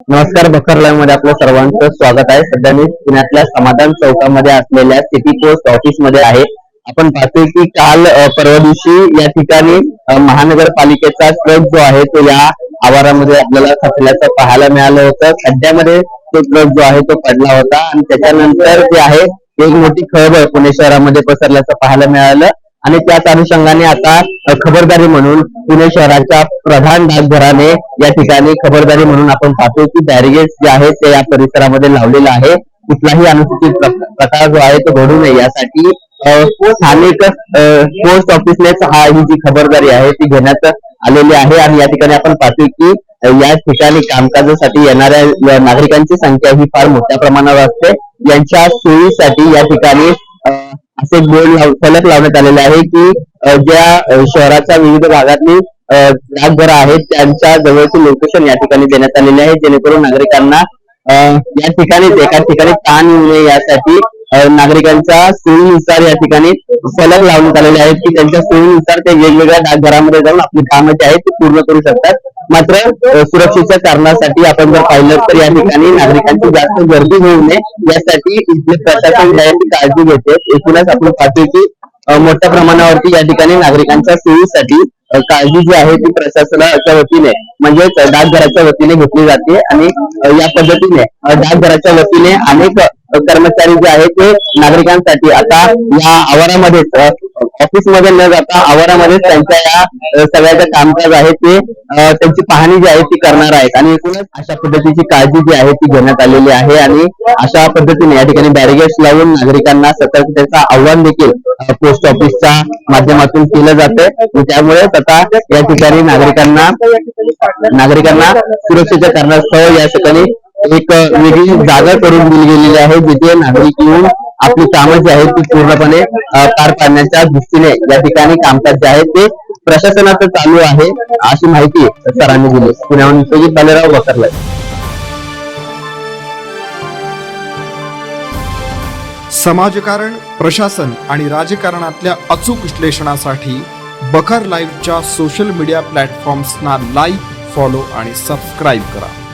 नमस्कार बकर लाईव्हमध्ये आपलं सर्वांचं स्वागत आहे. सध्या मी पुण्यातल्या समाधान चौकामध्ये असलेल्या सिटी पोस्ट ऑफिसमध्ये आहे. आपण पाहतोय की काल परवा दिवशी या ठिकाणी महानगरपालिकेचा ट्रक जो आहे तो या आवारामध्ये आपल्याला खचल्याचं पाहायला मिळालं होतं. खड्ड्यामध्ये तो ट्रक जो आहे तो पडला होता आणि त्याच्यानंतर जे आहे एक मोठी खळबळ पुणे शहरामध्ये पसरल्याचं पाहायला मिळालं. आणि त्याच अनुषंगाने आता खबरदारी म्हणून पुणे शहराच्या प्रधान डाकघराने या ठिकाणी खबरदारी म्हणून आपण पाहतो की बॅरिगेड जे आहे ते या परिसरामध्ये लावलेलं आहे. कुठलाही अनुसूचित प्रकार जो आहे तो घडू नये यासाठी स्थानिक पोस्ट ऑफिसनेच हा ही जी खबरदारी आहे ती घेण्यात आलेली आहे. आणि या ठिकाणी आपण पाहतोय की या ठिकाणी कामकाजासाठी येणाऱ्या नागरिकांची संख्या ही फार मोठ्या प्रमाणावर असते. यांच्या सोयीसाठी या ठिकाणी असे बोर्ड फलक लावण्यात आलेले आहे की ज्या शहराच्या विविध भागातली डाकघर आहेत त्यांच्या जवळची लोकेशन या ठिकाणी देण्यात आलेली आहे जेणेकरून नागरिकांना या ठिकाणी एका ठिकाणी ताण येऊ नये यासाठी नागरिकांच्या सोयीनुसार या ठिकाणी फलक लावण्यात आलेले आहेत की त्यांच्या सोयीनुसार ते वेगवेगळ्या डाकघरामध्ये जाऊन आपली कामं जी आहेत ती पूर्ण करू शकतात. मात्र सुरक्षेच्या कारणासाठी आपण जर पाहिलं तर या ठिकाणी नागरिकांची जास्त गर्दी होऊ नये. यासाठी इथले प्रशासन ती काळजी घेते. एकूणच आपण पाहतोय की मोठ्या प्रमाणावरती या ठिकाणी नागरिकांच्या सोयीसाठी काळजी जी आहे ती प्रशासनाच्या वतीने म्हणजेच डाकघराच्या वतीने घेतली जाते आणि या पद्धतीने डाकघराच्या वतीने अनेक कर्मचारी जे आहेत ते नागरिकांसाठी आता या आवारामध्येच ऑफिस ऑफिसमध्ये न जाता आवारामध्येच त्यांच्या या सगळ्याचं कामकाज आहे ते त्यांची पाहणी जी आहे ती करणार आहेत. आणि एकूणच अशा पद्धतीची काळजी जी आहे ती घेण्यात आलेली आहे आणि अशा पद्धतीने या ठिकाणी बॅरिगेट्स लावून नागरिकांना सतर्कतेचं आव्हान देखील पोस्ट ऑफिसच्या माध्यमातून केलं जातं त्यामुळेच आता या ठिकाणी नागरिकांना नागरिकांना सुरक्षेच्या कारणास्तव या ठिकाणी एक वेगळी जागा करून दिली गेलेली आहे जिथे नागरिक येऊन आपली कामं जी आहेत ती पूर्णपणे पार पाडण्याच्या दृष्टीने या ठिकाणी कामकाज जे आहे ते प्रशासनाचं चालू आहे अशी माहिती सरांनी दिली. पुण्याहून सुजित बालेराव बकरलाय समाजकारण प्रशासन आणि राजकारणातल्या अचूक विश्लेषणासाठी बखर लाईव्हच्या सोशल मीडिया प्लॅटफॉर्म्सना लाईक फॉलो आणि सबस्क्राईब करा.